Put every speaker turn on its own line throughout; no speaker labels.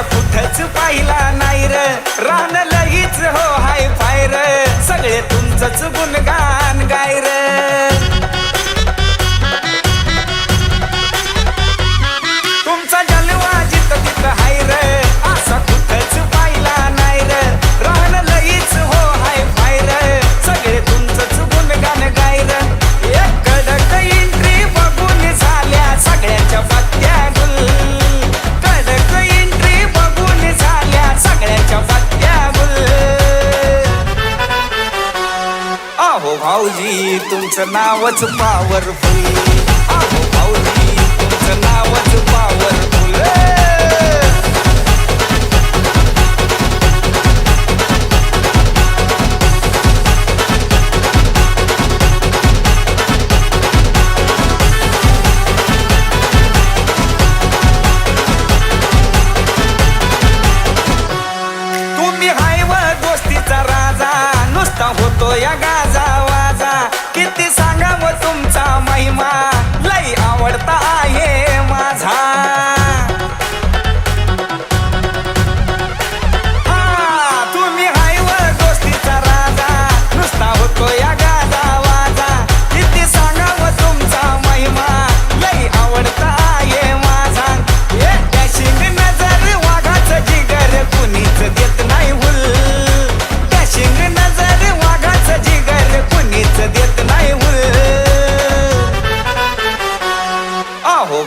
असा कुठंच पाहिला नाही र. रान लगीच हो हाय फायर सगळे तुमचंच गुणगान. भाऊजी तुमचं नावच पावरफुल तुम्ही हायव गोष्टीचा राजा नुसता होतो या गाजा किती सांगावं तुमचा महिमा.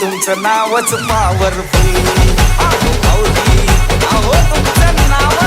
तुमचं नावच पावरफुल अहो भाऊजी तुमचं नाव